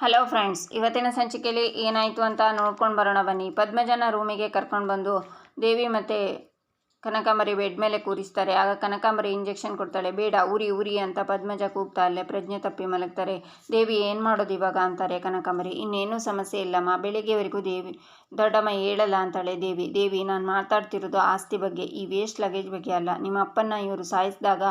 Hello friends ಇವತ್ತಿನ ಸಂಚಿಕೆಯಲ್ಲಿ ಏನಾಯಿತು ಅಂತ ನೋಡ್ಕೊಂಡು ಬರೋಣ ಬನ್ನಿ. ಪದ್ಮಜನ ರೂಮಿಗೆ ಕರ್ಕೊಂಡು ಬಂದು ದೇವಿ ಮತ್ತು ಕನಕಾಂಬರಿ ಬೆಡ್ ಮೇಲೆ ಕೂರಿಸ್ತಾರೆ. ಆಗ ಕನಕಾಂಬರಿ ಇಂಜೆಕ್ಷನ್ ಕೊಡ್ತಾಳೆ. ಬೇಡ ಉರಿ ಉರಿ ಅಂತ ಪದ್ಮಜ ಕೂಗ್ತಾ ಅಲ್ಲೇ ಪ್ರಜ್ಞೆ ತಪ್ಪಿ ಮಲಗ್ತಾರೆ. ದೇವಿ ಏನು ಮಾಡೋದು ಇವಾಗ ಅಂತಾರೆ ಕನಕಾಂಬರಿ. ಇನ್ನೇನು ಸಮಸ್ಯೆ ಇಲ್ಲಮ್ಮ. ಬೆಳಿಗ್ಗೆವರೆಗೂ ದೇವಿ ದೊಡ್ಡಮ್ಮ ಹೇಳಲ್ಲ ಅಂತಾಳೆ ದೇವಿ ದೇವಿ, ನಾನು ಮಾತಾಡ್ತಿರೋದು ಆಸ್ತಿ ಬಗ್ಗೆ, ಈ ವೇಸ್ಟ್ ಲಗೇಜ್ ಬಗ್ಗೆ ಅಲ್ಲ. ನಿಮ್ಮ ಅಪ್ಪನ ಇವರು ಸಾಯಿಸಿದಾಗ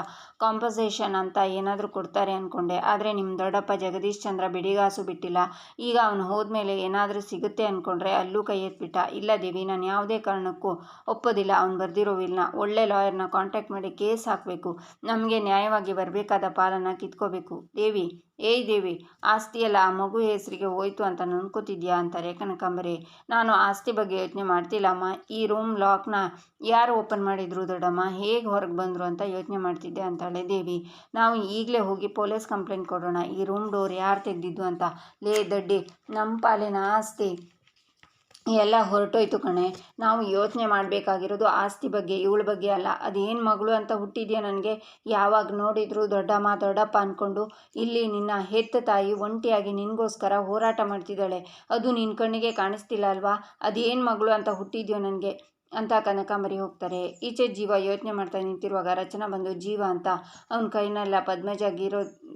ಕಾಂಪನ್ಸೇಷನ್ ಅಂತ ಏನಾದರೂ ಕೊಡ್ತಾರೆ ಅಂದ್ಕೊಂಡೆ ಆದರೆ ನಿಮ್ಮ ದೊಡ್ಡಪ್ಪ ಜಗದೀಶ್ ಚಂದ್ರ ಬಿಡಿಗಾಸು ಬಿಟ್ಟಿಲ್ಲ. ಈಗ ಅವನು ಹೋದ್ಮೇಲೆ ಏನಾದರೂ ಸಿಗುತ್ತೆ ಅಂದ್ಕೊಂಡ್ರೆ ಅಲ್ಲೂ ಕೈ ಎತ್ಬಿಟ್ಟ. ಇಲ್ಲ ದೇವಿ, ನಾನು ಯಾವುದೇ ಕಾರಣಕ್ಕೂ ಒಪ್ಪೋದಿಲ್ಲ. ಅವ್ನು ಬರೆದಿರೋ ವಿಲ್ನ ಒಳ್ಳೆ ಲಾಯರ್ನ ಕಾಂಟ್ಯಾಕ್ಟ್ ಮಾಡಿ ಕೇಸ್ ಹಾಕಬೇಕು. ನಮಗೆ ನ್ಯಾಯವಾಗಿ ಬರಬೇಕಾದ ಪಾಲನ್ನು ಕಿತ್ಕೋಬೇಕು. ದೇವಿ ಏಯ್ ದೇವಿ ಆಸ್ತಿಯೆಲ್ಲ ಆ ಮಗು ಹೆಸರಿಗೆ ಹೋಯ್ತು ಅಂತ ಅನ್ಕೋತಿದ್ಯಾ ಅಂತಾರೆ ಕನಕಾಂಬರಿ ನಾನು ಆಸ್ತಿ ಬಗ್ಗೆ ಯೋಚನೆ ಮಾಡ್ತಿಲ್ಲಮ್ಮ ಈ ರೂಮ್ ಲಾಕ್ನ ಯಾರು ಓಪನ್ ಮಾಡಿದ್ರು ದೊಡ್ಡಮ್ಮ? ಹೇಗೆ ಹೊರಗೆ ಬಂದರು ಅಂತ ಯೋಚನೆ ಮಾಡ್ತಿದ್ದೆ ಅಂತಾಳೆ ದೇವಿ. ನಾವು ಈಗಲೇ ಹೋಗಿ ಪೊಲೀಸ್ ಕಂಪ್ಲೇಂಟ್ ಕೊಡೋಣ. ಈ ರೂಮ್ ಡೋರ್ ಯಾರು ತೆಗೆದಿದ್ದು ಅಂತ? ಲೇ ದಡ್ಡಿ ನಮ್ಮ ಪಾಲಿನ ಆಸ್ತಿ. ಎಲ್ಲ ಹೊರಟೋಯ್ತು ಕಣೆ. ನಾವು ಯೋಚನೆ ಮಾಡಬೇಕಾಗಿರೋದು ಆಸ್ತಿ ಬಗ್ಗೆ, ಇವಳ ಬಗ್ಗೆ ಅಲ್ಲ. ಅದೇನು ಮಗಳು ಅಂತ ಹುಟ್ಟಿದೆಯಾ ನನಗೆ? ಯಾವಾಗ ನೋಡಿದ್ರು ದೊಡ್ಡಮ್ಮ ದೊಡ್ಡಪ್ಪ ಅಂದ್ಕೊಂಡು ಇಲ್ಲಿ ನಿನ್ನ ಹೆತ್ತ ತಾಯಿ ಒಂಟಿಯಾಗಿ ನಿನಗೋಸ್ಕರ ಹೋರಾಟ ಮಾಡ್ತಿದ್ದಾಳೆ. ಅದು ನಿನ್ನ ಕಣ್ಣಿಗೆ ಕಾಣಿಸ್ತಿಲ್ಲ ಅಲ್ವಾ? ಅದೇನು ಮಗಳು ಅಂತ ಹುಟ್ಟಿದ್ಯೋ ನನಗೆ? ಅಂತ ಕನಕಾಂಬರಿ ಹೋಗ್ತಾರೆ. ಈಚೆ ಜೀವ ಯೋಚನೆ ಮಾಡ್ತಾ ನಿಂತಿರುವಾಗ ರಚನಾ ಬಂದು ಜೀವ ಅಂತ ಅವನ ಕೈನೆಲ್ಲ ಪದ್ಮಜ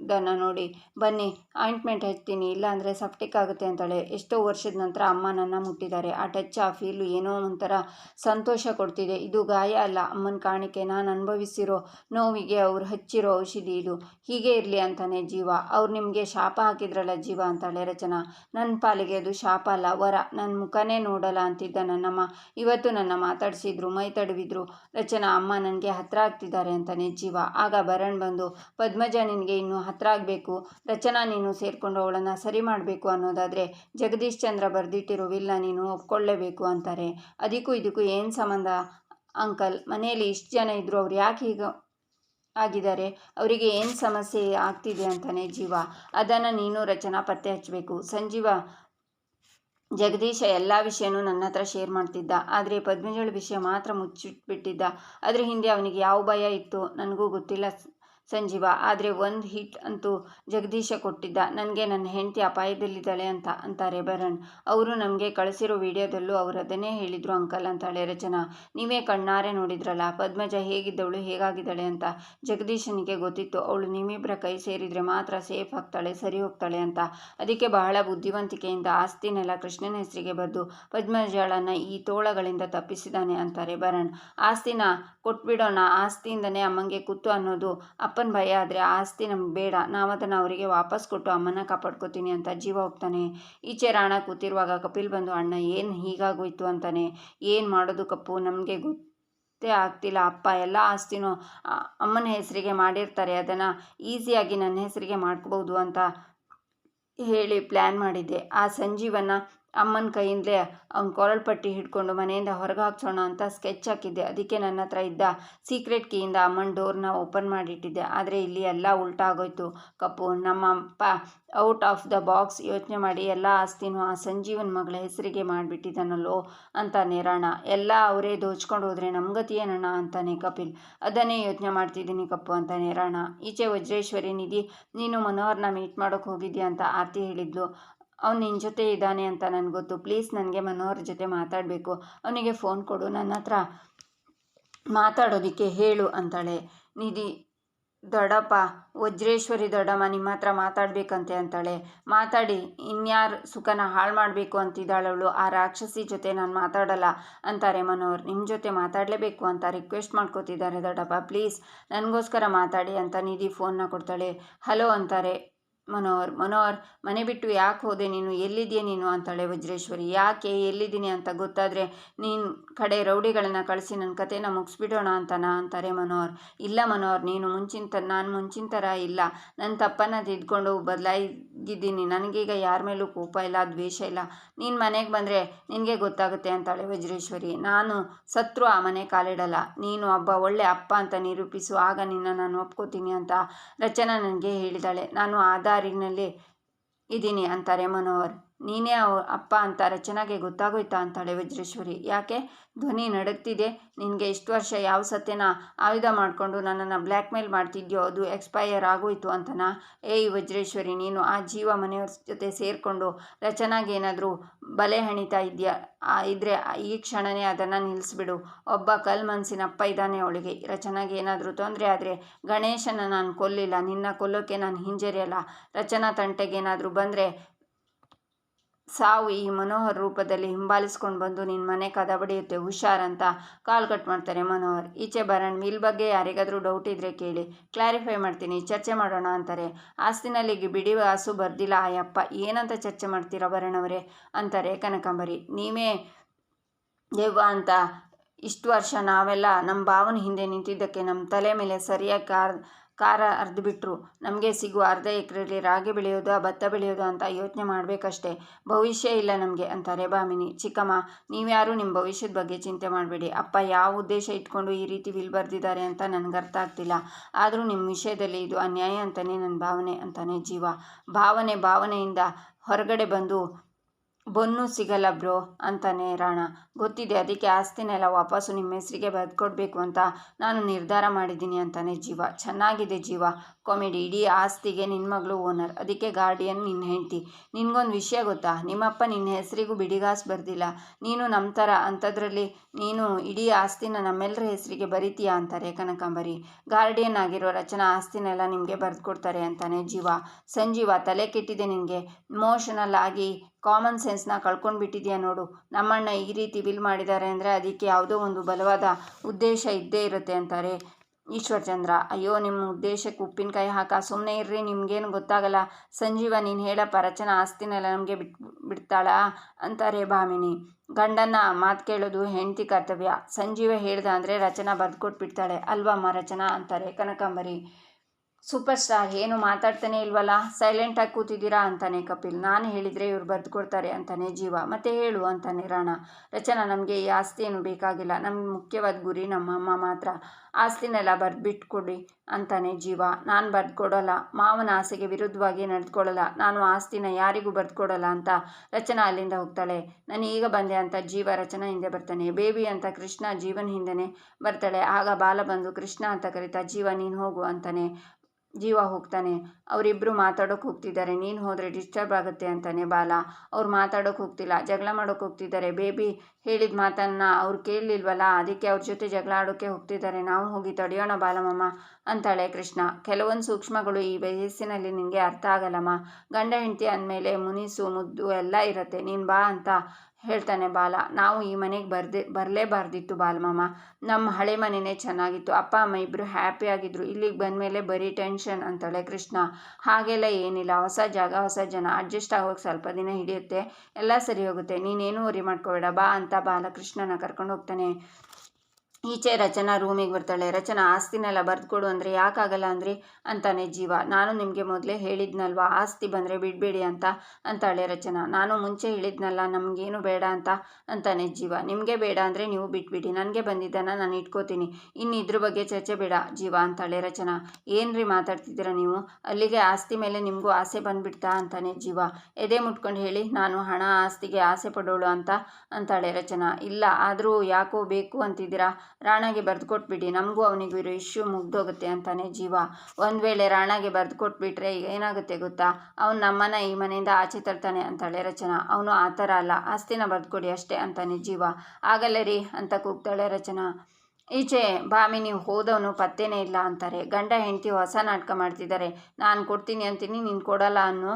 ಗೀರೋದನ್ನು ನೋಡಿ, ಬನ್ನಿ ಆಯಿಂಟ್ಮೆಂಟ್ ಹಚ್ತೀನಿ, ಇಲ್ಲಾಂದರೆ ಸಪ್ಟಿಕ್ ಆಗುತ್ತೆ ಅಂತಾಳೆ. ಎಷ್ಟೋ ವರ್ಷದ ನಂತರ ಅಮ್ಮ ನನ್ನ ಮುಟ್ಟಿದ್ದಾರೆ. ಆ ಟಚ್ ಆ ಫೀಲು ಏನೋ ಒಂಥರ ಸಂತೋಷ ಕೊಡ್ತಿದೆ. ಇದು ಗಾಯ ಅಲ್ಲ, ಅಮ್ಮನ ಕಾಣಿಕೆ, ನಾನು ಅನುಭವಿಸಿರೋ ನೋವಿಗೆ ಅವ್ರು ಹಚ್ಚಿರೋ ಔಷಧಿ ಇದು. ಹೀಗೆ ಇರಲಿ ಅಂತಾನೆ ಜೀವ. ಅವ್ರು ನಿಮಗೆ ಶಾಪ ಹಾಕಿದ್ರಲ್ಲ ಜೀವ ಅಂತಾಳೆ ರಚನಾ. ನನ್ನ ಪಾಲಿಗೆ ಅದು ಶಾಪ ಅಲ್ಲ, ವರ. ನನ್ನ ಮುಖನೇ ನೋಡಲ್ಲ ಅಂತಿದ್ದ ನನ್ನಮ್ಮ. ಇವತ್ತು ನನ್ನ ಮಾತಾಡಿಸಿದ್ರು, ಮೈ ತಡವಿದ್ರು. ರಚನಾ, ಅಮ್ಮ ನನಗೆ ಹತ್ರ ಆಗ್ತಿದ್ದಾರೆ ಅಂತಾನೆ ಜೀವ. ಆಗ ಭರಣ್ ಬಂದು ಪದ್ಮಜ ನಿನಗೆ ಇನ್ನು ಹತ್ರ ಆಗಬೇಕು. ರಚನಾ, ನೀನು ಸೇರಿಕೊಂಡು ಅವಳನ್ನು ಸರಿ ಮಾಡಬೇಕು ಅನ್ನೋದಾದರೆ ಜಗದೀಶ್ ಚಂದ್ರ ಬರೆದಿಟ್ಟಿರೋ ವಿಲ್ಲ ನೀನು ಒಪ್ಕೊಳ್ಳೇಬೇಕು ಅಂತಾರೆ. ಅದಕ್ಕೂ ಇದಕ್ಕೂ ಏನು ಸಂಬಂಧ? ಅಂಕಲ್, ಮನೆಯಲ್ಲಿ ಇಷ್ಟು ಜನ ಇದ್ದರು ಅವ್ರು ಯಾಕೆ ಈಗ ಆಗಿದ್ದಾರೆ? ಅವರಿಗೆ ಏನು ಸಮಸ್ಯೆ ಆಗ್ತಿದೆ ಅಂತಾನೆ ಜೀವ. ಅದನ್ನು ನೀನು ರಚನಾ ಪತ್ತೆ ಹಚ್ಚಬೇಕು ಸಂಜೀವ, ಜಗದೀಶ ಎಲ್ಲ ವಿಷಯನೂ ನನ್ನ ಹತ್ರ ಶೇರ್ ಮಾಡ್ತಿದ್ದ. ಆದರೆ ಪದ್ಮಜಳ ವಿಷಯ ಮಾತ್ರ ಮುಚ್ಚಿಟ್ಬಿಟ್ಟಿದ್ದ. ಅದರ ಹಿಂದೆ ಅವನಿಗೆ ಯಾವ ಭಯ ಇತ್ತು? ನನಗೂ ಗೊತ್ತಿಲ್ಲ. ಸಂಜೀವ. ಆದರೆ ಒಂದು ಹಿಟ್ ಅಂತೂ ಜಗದೀಶ ಕೊಟ್ಟಿದ್ದ. ನನಗೆ ನನ್ನ ಹೆಂಡತಿ ಅಪಾಯದಲ್ಲಿದ್ದಾಳೆ ಅಂತ ಅಂತಾರೆ ಭರಣ್ ಅವರು ನಮಗೆ ಕಳಿಸಿರೋ ವಿಡಿಯೋದಲ್ಲೂ ಅವರು ಅದನ್ನೇ ಹೇಳಿದರು ಅಂಕಲ್ ಅಂತಾಳೆ ರಚನಾ ನೀವೇ ಕಣ್ಣಾರೆ ನೋಡಿದ್ರಲ್ಲ, ಪದ್ಮಜ ಹೇಗಿದ್ದವಳು, ಹೇಗಾಗಿದ್ದಾಳೆ ಅಂತ ಜಗದೀಶನಿಗೆ ಗೊತ್ತಿತ್ತು. ಅವಳು ನಿಮ್ಮಿಬ್ಬರ ಕೈ ಸೇರಿದರೆ ಮಾತ್ರ ಸೇಫ್ ಆಗ್ತಾಳೆ, ಸರಿ ಹೋಗ್ತಾಳೆ ಅಂತ. ಅದಕ್ಕೆ ಬಹಳ ಬುದ್ಧಿವಂತಿಕೆಯಿಂದ ಆಸ್ತಿನೆಲ್ಲ ಕೃಷ್ಣನ ಹೆಸರಿಗೆ ಬರೆದು ಪದ್ಮಜಳನ್ನು ಈ ತೋಳಗಳಿಂದ ತಪ್ಪಿಸಿದಾನೆ ಅಂತಾರೆ ಭರಣ್ ಆಸ್ತಿನ ಕೊಟ್ಬಿಡೋಣ, ಆಸ್ತಿಯಿಂದನೇ ಅಮ್ಮಂಗೆ ಕುತ್ತು ಅನ್ನೋದು ಅಪ್ಪನ ಭಯ ಆದರೆ ಆಸ್ತಿ ನಮ್ಗೆ ಬೇಡ. ನಾವು ಅದನ್ನು ಅವರಿಗೆ ವಾಪಸ್ ಕೊಟ್ಟು ಅಮ್ಮನ ಕಾಪಾಡ್ಕೋತೀನಿ ಅಂತ ಜೀವ ಹೋಗ್ತಾನೆ. ಈಚೆ ರಾಣ ಕೂತಿರುವಾಗ ಕಪಿಲ್ ಬಂದು, ಅಣ್ಣ, ಏನು ಹೀಗಾಗೋಯ್ತು? ಅಂತಾನೆ. ಏನು ಮಾಡೋದು ಕಪ್ಪು? ನಮಗೆ ಗೊತ್ತೇ ಆಗ್ತಿಲ್ಲ. ಅಪ್ಪ ಎಲ್ಲ ಆಸ್ತಿನೂ ಅಮ್ಮನ ಹೆಸರಿಗೆ ಮಾಡಿರ್ತಾರೆ. ಅದನ್ನು ಈಸಿಯಾಗಿ ನನ್ನ ಹೆಸರಿಗೆ ಮಾಡ್ಕೋಬೋದು ಅಂತ ಹೇಳಿ ಪ್ಲ್ಯಾನ್ ಮಾಡಿದ್ದೆ. ಆ ಸಂಜೀವನ ಅಮ್ಮನ ಕೈಯಿಂದಲೇ ಅವ್ನ ಕೊರಳ್ಪಟ್ಟಿ ಹಿಡ್ಕೊಂಡು ಮನೆಯಿಂದ ಹೊರಗೆ ಹಾಕ್ಸೋಣ ಅಂತ ಸ್ಕೆಚ್ ಹಾಕಿದ್ದೆ. ಅದಕ್ಕೆ ನನ್ನ ಹತ್ರ ಇದ್ದ ಸೀಕ್ರೆಟ್ ಕೀಯಿಂದ ಅಮ್ಮನ ಡೋರ್ನ ಓಪನ್ ಮಾಡಿಟ್ಟಿದ್ದೆ. ಆದರೆ ಇಲ್ಲಿ ಎಲ್ಲ ಉಲ್ಟಾ ಆಗೋಯ್ತು. ಕಪ್ಪು, ನಮ್ಮ ಅಪ್ಪ ಔಟ್ ಆಫ್ ದ ಬಾಕ್ಸ್ ಯೋಚನೆ ಮಾಡಿ ಎಲ್ಲ ಆಸ್ತಿನೂ ಆ ಸಂಜೀವನ ಮಗಳ ಹೆಸರಿಗೆ ಮಾಡಿಬಿಟ್ಟಿದ್ದಾನಲ್ಲೋ ಅಂತ ನೇರಾಣ. ಎಲ್ಲ ಅವರೇ ದೋಚ್ಕೊಂಡು ಹೋದರೆ ನಮ್ಗತಿ ಏನಣ್ಣ ಅಂತಾನೆ ಕಪಿಲ್. ಅದನ್ನೇ ಯೋಚನೆ ಮಾಡ್ತಿದ್ದೀನಿ ಕಪ್ಪು ಅಂತ ನೇರಾಣ. ಈಚೆ ವಜ್ರೇಶ್ವರಿ ನಿಧಿ, ನೀನು ಮನೋಹರ್ನ ಮೀಟ್ ಮಾಡೋಕೆ ಹೋಗಿದ್ಯಾ ಅಂತ ಆರತಿ ಹೇಳಿದ್ಲು. ಅವ್ನು ನಿನ್ನ ಜೊತೆ ಇದ್ದಾನೆ ಅಂತ ನನಗೆ ಗೊತ್ತು. ಪ್ಲೀಸ್ ನನಗೆ ಮನೋಹರ್ ಜೊತೆ ಮಾತಾಡಬೇಕು. ಅವನಿಗೆ ಫೋನ್ ಕೊಡು ನನ್ನ ಹತ್ರ ಮಾತಾಡೋದಕ್ಕೆ ಹೇಳು ಅಂತಾಳೆ. ನಿಧಿ, ದೊಡ್ಡಪ್ಪ, ವಜ್ರೇಶ್ವರಿ ದೊಡ್ಡಮ್ಮ ನಿಮ್ಮ ಹತ್ರ ಮಾತಾಡಬೇಕಂತೆ ಅಂತಾಳೆ. ಮಾತಾಡಿ, ಇನ್ಯಾರು ಸುಖನ ಹಾಳು ಮಾಡಬೇಕು ಅಂತಿದ್ದಾಳವಳು, ಆ ರಾಕ್ಷಸಿ ಜೊತೆ ನಾನು ಮಾತಾಡಲ್ಲ ಅಂತಾರೆ ಮನೋಹರ್. ನಿಮ್ಮ ಜೊತೆ ಮಾತಾಡಲೇಬೇಕು ಅಂತ ರಿಕ್ವೆಸ್ಟ್ ಮಾಡ್ಕೋತಿದ್ದಾರೆ ದೊಡ್ಡಪ್ಪ. ಪ್ಲೀಸ್, ನನಗೋಸ್ಕರ ಮಾತಾಡಿ ಅಂತ ನಿಧಿ ಫೋನ್ನ ಕೊಡ್ತಾಳೆ. ಹಲೋ ಅಂತಾರೆ. ಮನೋಹರ್ ಮನೋಹರ್, ಮನೆ ಬಿಟ್ಟು ಯಾಕೆ ಹೋದೆ? ನೀನು ಎಲ್ಲಿದೆಯಾ ನೀನು? ಅಂತಾಳೆ ವಜ್ರೇಶ್ವರಿ. ಯಾಕೆ ಎಲ್ಲಿದ್ದೀನಿ ಅಂತ ಗೊತ್ತಾದರೆ ನೀನು ಕಡೆ ರೌಡಿಗಳನ್ನು ಕಳಿಸಿ ನನ್ನ ಕಥೆನ ಮುಗಿಸ್ಬಿಡೋಣ ಅಂತನಾ? ಅಂತಾರೆ ಮನೋಹರ್. ಇಲ್ಲ ಮನೋಹರ್, ನೀನು ಮುಂಚಿನ ತ ನಾನು ಮುಂಚಿನ ಥರ ಇಲ್ಲ. ನನ್ನ ತಪ್ಪನ್ನು ತಿದ್ಕೊಂಡು ಬದಲಾಗಿದ್ದೀನಿ ನನಗೀಗ ಯಾರ ಮೇಲೂ ಕೋಪ ಇಲ್ಲ, ದ್ವೇಷ ಇಲ್ಲ. ನೀನು ಮನೆಗೆ ಬಂದರೆ ನಿನಗೆ ಗೊತ್ತಾಗುತ್ತೆ ಅಂತಾಳೆ ವಜ್ರೇಶ್ವರಿ. ನಾನು ಸತ್ರು ಆ ಮನೆ ಕಾಲಿಡಲ್ಲ. ನೀನು ಒಬ್ಬ ಒಳ್ಳೆ ಅಪ್ಪ ಅಂತ ನಿರೂಪಿಸು. ಆಗ ನಿನ್ನ ನಾನು ಒಪ್ಕೋತೀನಿ ಅಂತ ರಚನಾ ನನಗೆ ಹೇಳಿದಾಳೆ. ನಾನು ಆದ ದಾರಿನಲ್ಲಿ ಇದ್ದೀನಿ ಅಂತಾರೆ ಮನೋಹರ್. ನೀನೇ ಅವ ಅಪ್ಪ ಅಂತಾರೆ ರಚನಾಗೆ ಗೊತ್ತಾಗೋಯ್ತಾ ಅಂತಾಳೆ ವಜ್ರೇಶ್ವರಿ. ಯಾಕೆ? ಧ್ವನಿ ನಡುತ್ತಿದೆ ನಿನಗೆ ಇಷ್ಟು ವರ್ಷ ಯಾವ ಸತ್ಯನ ಆಯುಧ ಮಾಡಿಕೊಂಡು ನನ್ನನ್ನು ಬ್ಲ್ಯಾಕ್ ಮೇಲ್ ಮಾಡ್ತಿದ್ಯೋ ಅದು ಎಕ್ಸ್ಪೈರ್ ಆಗೋಯ್ತು ಅಂತನಾ? ಏಯ್ ವಜ್ರೇಶ್ವರಿ, ನೀನು ಆ ಜೀವ ಮನೆಯವ್ರ ಜೊತೆ ಸೇರಿಕೊಂಡು ರಚನಾಗೆ ಏನಾದರೂ ಬಲೆ ಹಣಿತಾ ಇದೆಯಾ? ಇದ್ರೆ ಈ ಕ್ಷಣನೇ ಅದನ್ನು ನಿಲ್ಲಿಸ್ಬಿಡು ಒಬ್ಬ ಕಲ್ ಮನಸ್ಸಿನಪ್ಪ ಇದ್ದಾನೆ ಅವಳಿಗೆ. ರಚನಾಗೆ ಏನಾದರೂ ತೊಂದರೆ ಆದರೆ ಗಣೇಶನ ನಾನು ಕೊಲ್ಲಿಲ್ಲ. ನಿನ್ನ ಕೊಲ್ಲೋಕೆ ನಾನು ಹಿಂಜರಿಯಲ್ಲ. ರಚನಾ ತಂಟೆಗೇನಾದರೂ ಬಂದರೆ ಸಾವು ಈ ಮನೋಹರ್ ರೂಪದಲ್ಲಿ ಹಿಂಬಾಲಿಸ್ಕೊಂಡು ಬಂದು ನಿನ್ನ ಮನೆ ಕದ ಬಡಿಯುತ್ತೆ ಹುಷಾರ್ ಅಂತ ಕಾಲ್ ಕಟ್ ಮಾಡ್ತಾರೆ ಮನೋಹರ್. ಈಚೆ ಬರೋಣ ಮಿಲ್ ಬಗ್ಗೆ ಯಾರಿಗಾದರೂ ಡೌಟ್ ಇದ್ದರೆ ಕೇಳಿ. ಕ್ಲಾರಿಫೈ ಮಾಡ್ತೀನಿ, ಚರ್ಚೆ ಮಾಡೋಣ ಅಂತಾರೆ. ಆಸ್ತಿನಲ್ಲಿ ಬಿಡಿ ಆಸು ಬರ್ದಿಲ್ಲ ಆಯಪ್ಪ ಏನಂತ ಚರ್ಚೆ ಮಾಡ್ತೀರಾ ಭರಣ್ ಅವರೇ? ಅಂತಾರೆ ಕನಕಾಂಬರಿ. ನೀವೇ ದೆವ್ವ ಅಂತ ಇಷ್ಟು ವರ್ಷ ನಾವೆಲ್ಲ ನಮ್ಮ ಭಾವನ ಹಿಂದೆ ನಿಂತಿದ್ದಕ್ಕೆ ನಮ್ಮ ತಲೆ ಮೇಲೆ ಸರಿಯಾಗಿ ಕಾರ್ ಕಾರ ಬಿಟ್ಟರು ನಮಗೆ ಸಿಗುವ ಅರ್ಧ ಎಕರೆಯಲ್ಲಿ ರಾಗಿ ಬೆಳೆಯೋದು ಭತ್ತ ಬೆಳೆಯೋದು ಅಂತ ಯೋಚನೆ ಮಾಡಬೇಕಷ್ಟೇ. ಭವಿಷ್ಯ ಇಲ್ಲ ನಮಗೆ ಅಂತಾರೆ ಭಾಮಿನಿ ಚಿಕ್ಕಮ್ಮ, ನೀವ್ಯಾರು ನಿಮ್ಮ ಭವಿಷ್ಯದ ಬಗ್ಗೆ ಚಿಂತೆ ಮಾಡಬೇಡಿ. ಅಪ್ಪ ಯಾವ ಉದ್ದೇಶ ಇಟ್ಕೊಂಡು ಈ ರೀತಿ ವಿಲ್ ಬರೆದಿದ್ದಾರೆ ಅಂತ ನನಗೆ ಅರ್ಥ ಆಗ್ತಿಲ್ಲ. ಆದರೂ ನಿಮ್ಮ ವಿಷಯದಲ್ಲಿ ಇದು ಅನ್ಯಾಯ ಅಂತಲೇ ನನ್ನ ಭಾವನೆ ಅಂತಾನೆ ಜೀವ. ಭಾವನೆ ಭಾವನೆಯಿಂದ ಹೊರಗಡೆ ಬಂದು ಬೊನ್ನು ಸಿಗಲ್ಲ ಬ್ರೋ ಅಂತಾನೆ ರಾಣ. ಗೊತ್ತಿದೆ, ಅದಕ್ಕೆ ಆಸ್ತಿನೆಲ್ಲ ವಾಪಸ್ಸು ನಿಮ್ಮ ಹೆಸರಿಗೆ ಬರೆದುಕೊಡ್ಬೇಕು ಅಂತ ನಾನು ನಿರ್ಧಾರ ಮಾಡಿದ್ದೀನಿ ಅಂತಾನೆ ಜೀವ. ಚೆನ್ನಾಗಿದೆ ಜೀವ. ಕಾಮಿಡಿ ಇಡೀ ಆಸ್ತಿಗೆ ನಿನ್ನ ಮಗಳು ಓನರ್. ಅದಕ್ಕೆ ಗಾರ್ಡಿಯನ್ ನಿನ್ನ ಹೆಂಡತಿ. ನಿನಗೊಂದು ವಿಷಯ ಗೊತ್ತಾ? ನಿಮ್ಮಪ್ಪ ನಿನ್ನ ಹೆಸರಿಗೂ ಬಿಡಿಗಾಸು ಬರ್ದಿಲ್ಲ. ನೀನು ನಮ್ಮ ಥರ ಅಂಥದ್ರಲ್ಲಿ ನೀನು ಇಡೀ ಆಸ್ತಿನ ನಮ್ಮೆಲ್ಲರ ಹೆಸರಿಗೆ ಬರಿತೀಯಾ ಅಂತಾರೆ ಕನಕಾಂಬರಿ. ಗಾರ್ಡಿಯನ್ ಆಗಿರೋ ರಚನಾ ಆಸ್ತಿನೆಲ್ಲ ನಿಮಗೆ ಬರೆದು ಕೊಡ್ತಾರೆ ಅಂತಾನೆ ಜೀವ. ಸಂಜೀವ, ತಲೆ ಕೆಟ್ಟಿದೆ ನಿನಗೆ. ಇಮೋಷನಲ್ ಆಗಿ ಕಾಮನ್ ಸೆನ್ಸ್ನ ಕಳ್ಕೊಂಡು ಬಿಟ್ಟಿದೆಯಾ ನೋಡು. ನಮ್ಮಣ್ಣ ಈ ರೀತಿ ಬಿಲ್ ಮಾಡಿದ್ದಾರೆ ಅಂದರೆ ಅದಕ್ಕೆ ಯಾವುದೋ ಒಂದು ಬಲವಾದ ಉದ್ದೇಶ ಇದ್ದೇ ಇರುತ್ತೆ ಅಂತಾರೆ. ಚಂದ್ರ, ಅಯ್ಯೋ, ನಿಮ್ಮ ಉದ್ದೇಶಕ್ಕೆ ಉಪ್ಪಿನಕಾಯಿ ಹಾಕ ಸುಮ್ಮನೆ ಇರ್ರಿ, ನಿಮ್ಗೇನು ಗೊತ್ತಾಗಲ್ಲ. ಸಂಜೀವ, ನೀನು ಹೇಳಪ್ಪ, ರಚನಾ ಆಸ್ತಿನೆಲ್ಲ ನಮಗೆ ಬಿಟ್, ಬಿಡ್ತಾಳಾ? ಅಂತಾರೆ ಭಾಮಿನಿ. ಗಂಡನ ಮಾತು ಕೇಳೋದು ಹೆಂಡತಿ ಕರ್ತವ್ಯ. ಸಂಜೀವ ಹೇಳ್ದ ಅಂದರೆ ರಚನಾ ಬಿಡ್ತಾಳೆ ಅಲ್ವಮ್ಮ ರಚನಾ? ಅಂತಾರೆ ಕನಕಾಂಬರಿ. ಸೂಪರ್ ಸ್ಟಾರ್, ಏನು ಮಾತಾಡ್ತಾನೆ ಇಲ್ವಲ್ಲ? ಸೈಲೆಂಟಾಗಿ ಕೂತಿದ್ದೀರಾ? ಅಂತಾನೆ ಕಪಿಲ್. ನಾನು ಹೇಳಿದರೆ ಇವ್ರು ಬರೆದು ಕೊಡ್ತಾರೆ ಅಂತಾನೆ ಜೀವ. ಮತ್ತೆ ಹೇಳು, ಅಂತಾನೆ ರಾಣ. ರಚನಾ, ನಮಗೆ ಈ ಆಸ್ತಿ ಏನು ಬೇಕಾಗಿಲ್ಲ. ನಮ್ಗೆ ಮುಖ್ಯವಾದ ಗುರಿ ನಮ್ಮ ಅಮ್ಮ ಮಾತ್ರ. ಆಸ್ತಿನೆಲ್ಲ ಬರೆದು ಬಿಟ್ಕೊಡಿ ಅಂತಾನೆ ಜೀವ. ನಾನು ಬರೆದು ಕೊಡೋಲ್ಲ ಮಾವನ ಆಸೆಗೆ ವಿರುದ್ಧವಾಗಿ ನಡೆದುಕೊಳ್ಳಲ್ಲ ನಾನು ಆಸ್ತಿನ ಯಾರಿಗೂ ಬರೆದು ಕೊಡೋಲ್ಲ ಅಂತ ರಚನಾ ಅಲ್ಲಿಂದ ಹೋಗ್ತಾಳೆ. ನಾನು ಈಗ ಬಂದೆ ಅಂತ ಜೀವ ರಚನಾ ಹಿಂದೆ ಬರ್ತಾನೆ. ಬೇಬಿ ಅಂತ ಕೃಷ್ಣ ಜೀವನ ಹಿಂದೆನೆ ಬರ್ತಾಳೆ. ಆಗ ಬಾಲ ಬಂದು ಕೃಷ್ಣ ಅಂತ ಕರಿತಾ, ಜೀವ ನೀನು ಹೋಗು ಅಂತಾನೆ. ಜೀವ ಹೋಗ್ತಾನೆ. ಅವರಿಬ್ಬರು ಮಾತಾಡೋಕೆ ಹೋಗ್ತಿದ್ದಾರೆ. ನೀನು ಹೋದರೆ ಡಿಸ್ಟರ್ಬ್ ಆಗುತ್ತೆ ಅಂತಾನೆ ಬಾಲ. ಅವ್ರು ಮಾತಾಡೋಕೆ ಹೋಗ್ತಿಲ್ಲ. ಜಗಳ ಮಾಡೋಕೆ ಹೋಗ್ತಿದ್ದಾರೆ. ಬೇಬಿ ಹೇಳಿದ ಮಾತನ್ನು ಅವ್ರು ಕೇಳಲಿಲ್ವಲ್ಲ? ಅದಕ್ಕೆ ಅವ್ರ ಜೊತೆ ಜಗಳ ಆಡೋಕೆ ಹೋಗ್ತಿದ್ದಾರೆ. ನಾವು ಹೋಗಿ ತಡೆಯೋಣ ಬಾಲಮ್ಮ, ಅಂತಾಳೆ ಕೃಷ್ಣ. ಕೆಲವೊಂದು ಸೂಕ್ಷ್ಮಗಳು ಈ ವಯಸ್ಸಿನಲ್ಲಿ ನಿನಗೆ ಅರ್ಥ ಆಗಲ್ಲಮ್ಮ. ಗಂಡ ಹೆಂಡತಿ ಅಂದಮೇಲೆ ಮುನಿಸು, ಮುದ್ದು ಎಲ್ಲ ಇರುತ್ತೆ. ನೀನು ಬಾ ಅಂತ ಹೇಳ್ತಾನೆ ಬಾಲ, ನಾವು ಈ ಮನೆಗೆ ಬರ್ದೆ, ಬರಲೇಬಾರ್ದಿತ್ತು ಬಾಲಮಾಮ. ನಮ್ಮ ಹಳೆ ಮನೆಯೇ ಚೆನ್ನಾಗಿತ್ತು. ಅಪ್ಪ, ಅಮ್ಮ ಇಬ್ಬರು ಹ್ಯಾಪಿಯಾಗಿದ್ದರು ಇಲ್ಲಿಗೆ ಬಂದಮೇಲೆ ಬರೀ ಟೆನ್ಷನ್ ಅಂತಾಳೆ ಕೃಷ್ಣ. ಹಾಗೆಲ್ಲ ಏನಿಲ್ಲ. ಹೊಸ ಜಾಗ, ಹೊಸ ಜನ. ಅಡ್ಜಸ್ಟ್ ಆಗೋಕೆ ಸ್ವಲ್ಪ ದಿನ ಹಿಡಿಯುತ್ತೆ. ಎಲ್ಲ ಸರಿ ಹೋಗುತ್ತೆ. ನೀನೇನು ವರಿ ಮಾಡ್ಕೋಬೇಡ. ಬಾ ಅಂತ ಬಾಲಕೃಷ್ಣನ ಕರ್ಕೊಂಡು ಹೋಗ್ತಾನೆ. ಈಚೆ ರಚನಾ ರೂಮಿಗೆ ಬರ್ತಾಳೆ. ರಚನಾ, ಆಸ್ತಿನೆಲ್ಲ ಬರೆದ್ಕೊಡು ಅಂದರೆ ಯಾಕಾಗಲ್ಲ ಅಂದ್ರಿ? ಅಂತಾನೆ ಜೀವ. ನಾನು ನಿಮಗೆ ಮೊದಲೇ ಹೇಳಿದ್ನಲ್ವಾ, ಆಸ್ತಿ ಬಂದರೆ ಬಿಡಬೇಡಿ ಅಂತ ಅಂತಾಳೆ ರಚನಾ. ನಾನು ಮುಂಚೆ ಹೇಳಿದ್ನಲ್ಲ, ನಮಗೇನು ಬೇಡ ಅಂತ ಅಂತಾನೆ ಜೀವ. ನಿಮಗೆ ಬೇಡ ಅಂದರೆ ನೀವು ಬಿಟ್ಬಿಡಿ. ನನಗೆ ಬಂದಿದ್ದನ್ನು ನಾನು ಇಟ್ಕೋತೀನಿ. ಇನ್ನು ಇದ್ರ ಬಗ್ಗೆ ಚರ್ಚೆ ಬೇಡ ಜೀವ ಅಂತಾಳೆ ರಚನಾ. ಏನ್ರಿ ಮಾತಾಡ್ತಿದ್ದೀರಾ ನೀವು? ಅಲ್ಲಿಗೆ ಆಸ್ತಿ ಮೇಲೆ ನಿಮಗೂ ಆಸೆ ಬಂದ್ಬಿಡ್ತಾ ಅಂತಾನೆ ಜೀವ. ಎದೆ ಮುಟ್ಕೊಂಡು ಹೇಳಿ, ನಾನು ಹಣ, ಆಸ್ತಿಗೆ ಆಸೆ ಪಡೋಳು ಅಂತ ಅಂತಾಳೆ ರಚನಾ. ಇಲ್ಲ, ಆದರೂ ಯಾಕೋ ಬೇಕು ಅಂತಿದ್ದೀರಾ? ರಾಣಾಗೆ ಬರೆದು ಕೊಟ್ಬಿಡಿ. ನಮಗೂ ಅವನಿಗೂ ಇರೋ ಇಶ್ಯೂ ಮುಗ್ದೋಗುತ್ತೆ ಅಂತಾನೆ ಜೀವ. ಒಂದು ವೇಳೆ ರಾಣಾಗೆ ಬರೆದು ಕೊಟ್ಬಿಟ್ರೆ ಈಗ ಏನಾಗುತ್ತೆ ಗೊತ್ತಾ? ಅವ್ನು ನಮ್ಮನ್ನ ಈ ಮನೆಯಿಂದ ಆಚೆ ತರ್ತಾನೆ ಅಂತಾಳೆ ರಚನಾ. ಅವನು ಆ ಥರ ಅಲ್ಲ. ಆಸ್ತಿನ ಕೊಡಿ ಅಷ್ಟೇ ಅಂತಾನೆ ಜೀವ. ಆಗಲ್ಲ ರೀ ಅಂತ ಕೂಗ್ತಾಳೆ ರಚನಾ. ಈಚೆ ಭಾಮಿನಿ ಹೋದವನು ಪತ್ತೇನೇ ಇಲ್ಲ ಅಂತಾರೆ. ಗಂಡ, ಹೆಂಡತಿ ಹೊಸ ನಾಟಕ ಮಾಡ್ತಿದ್ದಾರೆ. ನಾನು ಕೊಡ್ತೀನಿ ಅಂತೀನಿ, ನೀನು ಕೊಡಲ್ಲ ಅನ್ನೋ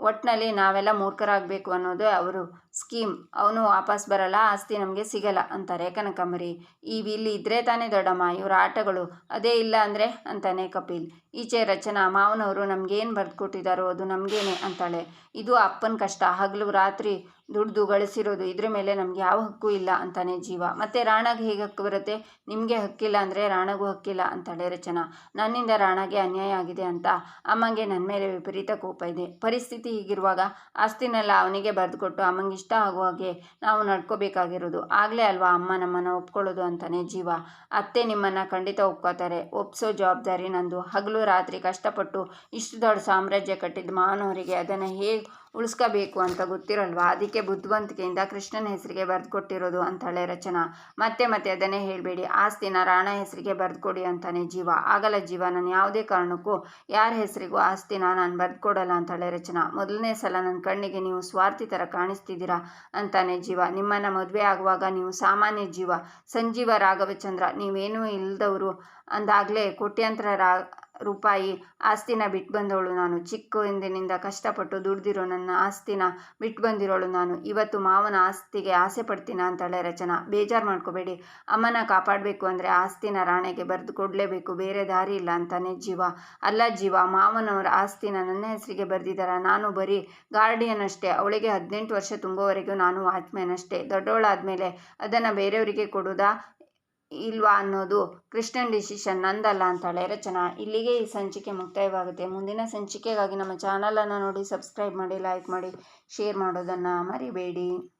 ಒಟ್ಟಿನಲ್ಲಿ ನಾವೆಲ್ಲ ಮೂರ್ಖರಾಗಬೇಕು ಅನ್ನೋದು ಅವರು. ಸ್ಕೀಮ್. ಅವನು ವಾಪಸ್ ಬರಲ್ಲ, ಆಸ್ತಿ ನಮಗೆ ಸಿಗಲ್ಲ ಅಂತಾರೆ ಕನಕಂಬರಿ. ಈ ಇಲ್ಲಿ ಇದ್ರೆ ತಾನೇ ದೊಡ್ಡಮ್ಮ, ಇವರ ಆಟಗಳು ಅದೇ ಇಲ್ಲ ಅಂದರೆ ಅಂತಾನೆ ಕಪಿಲ್. ಈಚೆ ರಚನಾ, ಮಾವನವರು ನಮಗೇನು ಬರೆದು ಕೊಟ್ಟಿದ್ದಾರೋ ಅದು ನಮಗೇನೆ ಅಂತಾಳೆ. ಇದು ಅಪ್ಪನ ಕಷ್ಟ, ಹಗಲು ರಾತ್ರಿ ದುಡ್ದು ಗಳಿಸಿರೋದು, ಇದ್ರ ಮೇಲೆ ನಮ್ಗೆ ಯಾವ ಹಕ್ಕು ಇಲ್ಲ ಅಂತಾನೆ ಜೀವ. ಮತ್ತೆ ರಾಣಾಗೆ ಹೇಗೆ ಹಕ್ಕು ಬರುತ್ತೆ? ನಿಮಗೆ ಹಕ್ಕಿಲ್ಲ ಅಂದರೆ ರಾಣಗೂ ಹಕ್ಕಿಲ್ಲ ಅಂತಾಳೆ ರಚನಾ. ನನ್ನಿಂದ ರಾಣಾಗೆ ಅನ್ಯಾಯ ಆಗಿದೆ ಅಂತ ಅಮ್ಮಂಗೆ ನನ್ನ ಮೇಲೆ ವಿಪರೀತ ಕೋಪ ಇದೆ. ಪರಿಸ್ಥಿತಿ ಹೀಗಿರುವಾಗ ಆಸ್ತಿನೆಲ್ಲ ಅವನಿಗೆ ಬರೆದುಕೊಟ್ಟು ಅಮ್ಮಂಗೆ ಇಷ್ಟ ಆಗೋ ಹಾಗೆ ನಾವು ನಡ್ಕೋಬೇಕಾಗಿರೋದು. ಆಗಲೇ ಅಲ್ವಾ ಅಮ್ಮ ನಮ್ಮನ್ನು ಒಪ್ಕೊಳ್ಳೋದು ಅಂತಾನೆ ಜೀವ. ಅತ್ತೆ ನಿಮ್ಮನ್ನು ಖಂಡಿತ ಒಪ್ಕೋತಾರೆ. ಒಪ್ಸೋ ಜವಾಬ್ದಾರಿ ನಂದು. ಹಗಲು ರಾತ್ರಿ ಕಷ್ಟಪಟ್ಟು ಇಷ್ಟು ದೊಡ್ಡ ಸಾಮ್ರಾಜ್ಯ ಕಟ್ಟಿದ ಮಾನವರಿಗೆ ಅದನ್ನು ಹೇಗೆ ಉಳಿಸ್ಕೋಬೇಕು ಅಂತ ಗೊತ್ತಿರಲ್ವಾ? ಅದಕ್ಕೆ ಬುದ್ಧಿವಂತಿಕೆಯಿಂದ ಕೃಷ್ಣನ ಹೆಸರಿಗೆ ಬರೆದು ಕೊಟ್ಟಿರೋದು ಅಂತಾಳೆ ರಚನಾ. ಮತ್ತೆ ಮತ್ತೆ ಅದನ್ನೇ ಹೇಳಬೇಡಿ. ಆಸ್ತಿನ ರಾಣ ಹೆಸರಿಗೆ ಬರೆದು ಕೊಡಿ ಅಂತಾನೆ ಜೀವ. ಆಗಲ್ಲ ಜೀವ, ನಾನು ಯಾವುದೇ ಕಾರಣಕ್ಕೂ ಯಾರ ಹೆಸರಿಗೂ ಆಸ್ತಿನ ನಾನು ಬರೆದು ಕೊಡಲ್ಲ ಅಂತಾಳೆ ರಚನಾ. ಮೊದಲನೇ ಸಲ ನನ್ನ ಕಣ್ಣಿಗೆ ನೀವು ಸ್ವಾರ್ಥಿ ಥರ ಕಾಣಿಸ್ತಿದ್ದೀರಾ ಅಂತಾನೆ ಜೀವ. ನಿಮ್ಮನ್ನು ಮದುವೆ ಆಗುವಾಗ ನೀವು ಸಾಮಾನ್ಯ ಜೀವ. ಸಂಜೀವ ರಾಘವಚಂದ್ರ, ನೀವೇನೂ ಇಲ್ಲದವರು ಅಂದಾಗಲೇ ಕೋಟ್ಯಂತರ ರಾ ರೂಪಾಯಿ ಆಸ್ತಿನ ಬಿಟ್ಟು ಬಂದವಳು ನಾನು. ಚಿಕ್ಕ ಚಿಕ್ಕಂದಿನಿಂದ ಕಷ್ಟಪಟ್ಟು ದುಡ್ದಿರೋ ನನ್ನ ಆಸ್ತಿನ ಬಿಟ್ಟು ಬಂದಿರೋಳು ನಾನು. ಇವತ್ತು ಮಾವನ ಆಸ್ತಿಗೆ ಆಸೆ ಪಡ್ತೀನ ಅಂತಾಳೆ ರಚನಾ. ಬೇಜಾರು ಮಾಡ್ಕೋಬೇಡಿ. ಅಮ್ಮನ ಕಾಪಾಡಬೇಕು ಅಂದರೆ ಆಸ್ತಿನ ರಾಣೆಗೆ ಬರೆದು ಕೊಡಲೇಬೇಕು. ಬೇರೆ ದಾರಿ ಇಲ್ಲ ಅಂತಾನೆ ಜೀವ. ಅಲ್ಲ ಜೀವ, ಮಾವನವರ ಆಸ್ತಿನ ನನ್ನ ಹೆಸರಿಗೆ ಬರೆದಿದ್ದಾರ ನಾನು ಬರೀ ಗಾರ್ಡಿಯನ್ ಅಷ್ಟೇ ಅವಳಿಗೆ ಹದಿನೆಂಟು ವರ್ಷ ತುಂಬುವವರೆಗೂ ನಾನು ವಾಚ್ಮ್ಯಾನ್ ಅಷ್ಟೇ. ದೊಡ್ಡವಳಾದಮೇಲೆ ಅದನ್ನು ಬೇರೆಯವರಿಗೆ ಕೊಡೋದಾ? ಇಲ್ವಾ ಅನ್ನೋದು ಕೃಷ್ಣನ್ ಡಿಸಿಷನ್ ನಂದಲ್ಲ ಅಂತಾಳೆ ರಚನಾ, ಇಲ್ಲಿಗೆ ಈ ಸಂಚಿಕೆ ಮುಕ್ತಾಯವಾಗುತ್ತೆ. ಮುಂದಿನ ಸಂಚಿಕೆಗಾಗಿ ನಮ್ಮ ಚಾನಲನ್ನು ನೋಡಿ ಸಬ್ಸ್ಕ್ರೈಬ್ ಮಾಡಿ ಲೈಕ್ ಮಾಡಿ ಶೇರ್ ಮಾಡೋದನ್ನು ಮರಿಬೇಡಿ.